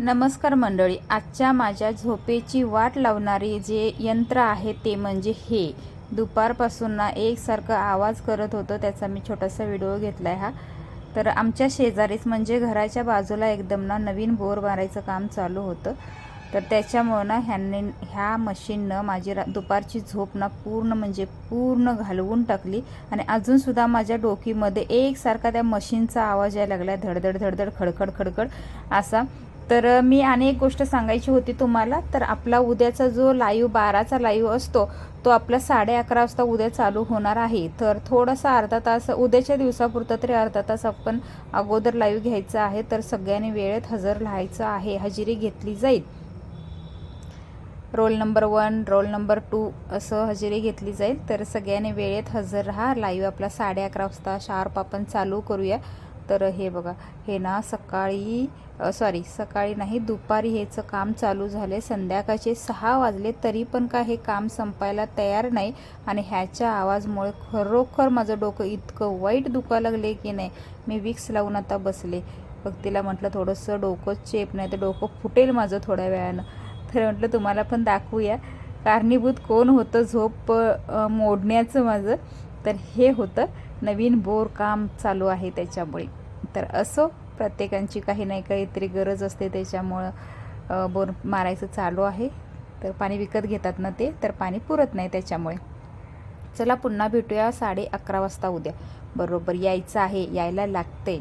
नमस्कार मंडळी आजच्या माझ्या झोपेची वाट लावणारे जे यंत्र आहे ते म्हणजे हे. दुपारपासून ना एकसारखं आवाज करत होतं त्याचा मी छोटासा व्हिडिओ घेतला आहे हा. तर आमच्या शेजारीच म्हणजे घराच्या बाजूला एकदम ना नवीन बोर मारायचं काम चालू होतं. तर त्याच्यामुळं ना ह्यांनी ह्या मशीननं माझी रा दुपारची झोप ना पूर्ण म्हणजे पूर्ण घालवून टाकली. आणि अजूनसुद्धा माझ्या डोकीमध्ये एकसारखा त्या मशीनचा आवाज यायला लागला धडधड धडधड खडखड खडखड असा. तर मी अनेक गोष्ट सांगायची होती तुम्हाला तर आपला उद्याचा जो लाईव्ह बाराचा लाईव्ह असतो तो आपला साडे अकरा वाजता उद्या चालू होणार आहे. तर थोडासा अर्धा तास उद्याच्या दिवसापुरतं तरी अर्धा तास आपण अगोदर लाईव्ह घ्यायचा आहे. तर सगळ्यांनी वेळेत हजर राहायचं आहे. हजेरी घेतली जाईल. Roll number one roll number two असं हजेरी घेतली जाईल. तर सगळ्यांनी वेळेत हजर राहा. लाईव्ह आपला साडे अकरा वाजता शार्प आपण चालू करूया. तर हे बघा हे ना सकाळी सॉरी सकाळी नाही दुपारी हेचं काम चालू झाले संध्याकाळचे सहा वाजले तरी पण का हे काम संपायला तयार नाही? आणि ह्याच्या आवाजमुळे खरोखर माझं डोकं इतकं वाईट दुखायला लागले की नाही? मी विक्स लावून आता बसले. मग तिला म्हटलं थोडंसं डोकं चेप नाही तर डोकं फुटेल माझं थोड्या वेळानं. तर म्हटलं तुम्हाला पण दाखवूया. कारणीभूत कोण होतं झोप मोडण्याचं माझं. तर हे होतं. नवीन बोर काम चालू आहे त्याच्यामुळे. तर असो प्रत्येकांची काही नाही काहीतरी गरज असते त्याच्यामुळं बोर मारायचं चालू आहे. तर पाणी विकत घेतात ना ते तर पाणी पुरत नाही त्याच्यामुळे. चला पुन्हा भेटूया साडे अकरा वाजता उद्या. बरोबर यायचं आहे यायला लागते